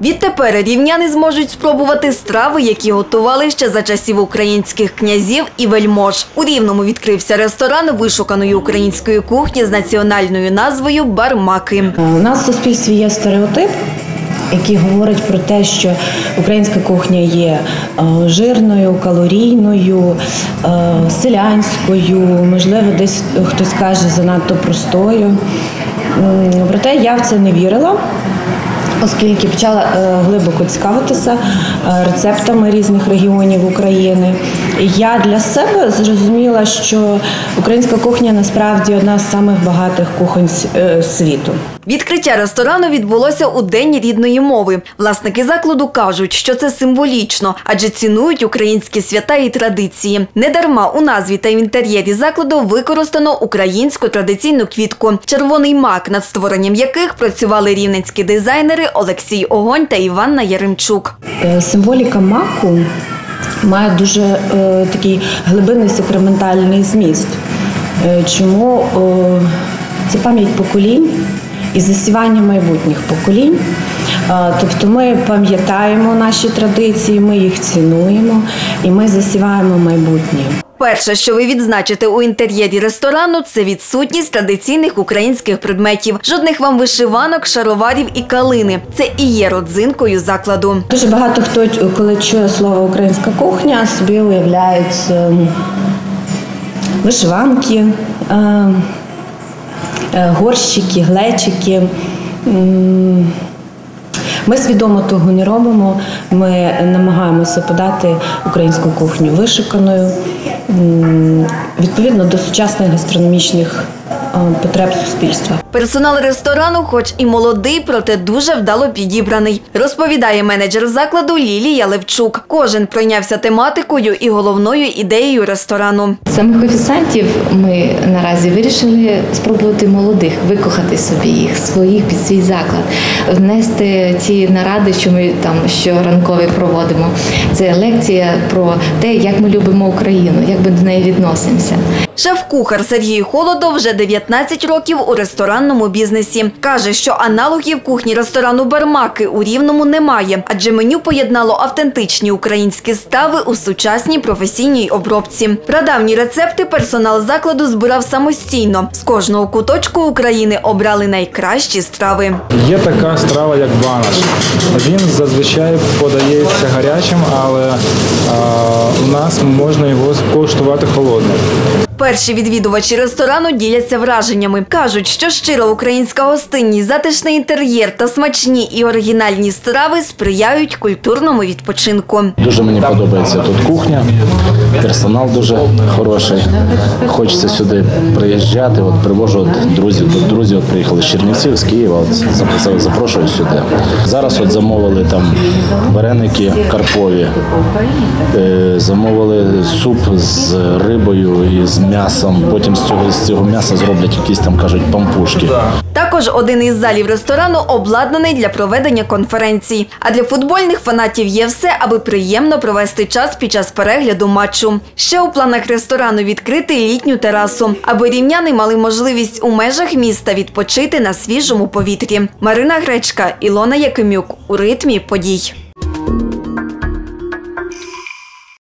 Відтепер рівняни зможуть спробувати страви, які готували ще за часів українських князів і вельмож. У Рівному відкрився ресторан вишуканої української кухні з національною назвою Бармаки. Е, У нас в суспільстві є стереотип, який говорить про те, що українська кухня є е, жирною, калорійною, е, селянською, можливо, десь хтось каже занадто простою. Проте я в це не вірила. Оскільки почала е, глибоко цікавитися е, рецептами різних регіонів України, я для себе зрозуміла, що українська кухня насправді одна з самих багатих кухонь е, світу. Відкриття ресторану відбулося у День рідної мови. Власники закладу кажуть, що це символічно, адже цінують українські свята і традиції. Недарма у назві та в інтер'єрі закладу використано українську традиційну квітку червоний мак, над створенням яких працювали рівненські дизайнери Олексій Огонь та Іванна Яремчук. Е, Символіка маку має дуже е, такий глибинний сакраментальний зміст. Е, чому е, це пам'ять поколінь і засівання майбутніх поколінь. Е, тобто ми пам'ятаємо наші традиції, ми їх цінуємо і ми засіваємо майбутнє. Перше, що ви відзначите у інтер'єрі ресторану, це відсутність традиційних українських предметів. Жодних вам вишиванок, шароварів і калини. Це і є родзинкою закладу. Дуже багато хто, коли чує слово українська кухня, собі уявляють ем, вишиванки, ем, горщики, глечики. Ми свідомо того не робимо. Ми намагаємося подати українську кухню вишиканою, відповідно до сучасних гастрономічних е, потреб суспільства. Персонал ресторану, хоч і молодий, проте дуже вдало підібраний, розповідає менеджер закладу Лілія Левчук. Кожен пройнявся тематикою і головною ідеєю ресторану. Самих офіціантів ми наразі вирішили спробувати молодих, викохати собі їх, своїх під свій заклад, внести ті наради, що ми там щоранкові проводимо. Це лекція про те, як ми любимо Україну, як ми до неї відносимося. Шеф-кухар Сергій Холодов вже 19 років у ресторанному бізнесі. Каже, що аналогів кухні ресторану Бармаки у Рівному немає, адже меню поєднало автентичні українські страви у сучасній професійній обробці. Прадавні рецепти персонал закладу збирав самостійно. З кожного куточку України обрали найкращі страви. Є така страва, як банаш. Він зазвичай подається гарячим, але у нас можна його скуштувати холодним. Перші відвідувачі ресторану діляться враженнями. Кажуть, що щира українська гостинність, затишний інтер'єр та смачні і оригінальні страви сприяють культурному відпочинку. Дуже мені подобається тут кухня, персонал дуже хороший. Хочеться сюди приїжджати. От привожу от друзів. Тут друзі от приїхали з Чернівців, з Києва. От запрошую сюди. Зараз от замовили там вареники карпові, е, замовили суп з рибою і з м'ясом. Потім з цього з цього м'яса зроблять якісь там кажуть пампушки. Також один із залів ресторану обладнаний для проведення конференцій. А для футбольних фанатів є все, аби приємно провести час під час перегляду матчу. Ще у планах ресторану відкрити літню терасу, аби рівняни мали можливість у межах міста відпочити на свіжому повітрі. Марина Гречка, Ілона Якимюк у ритмі подій.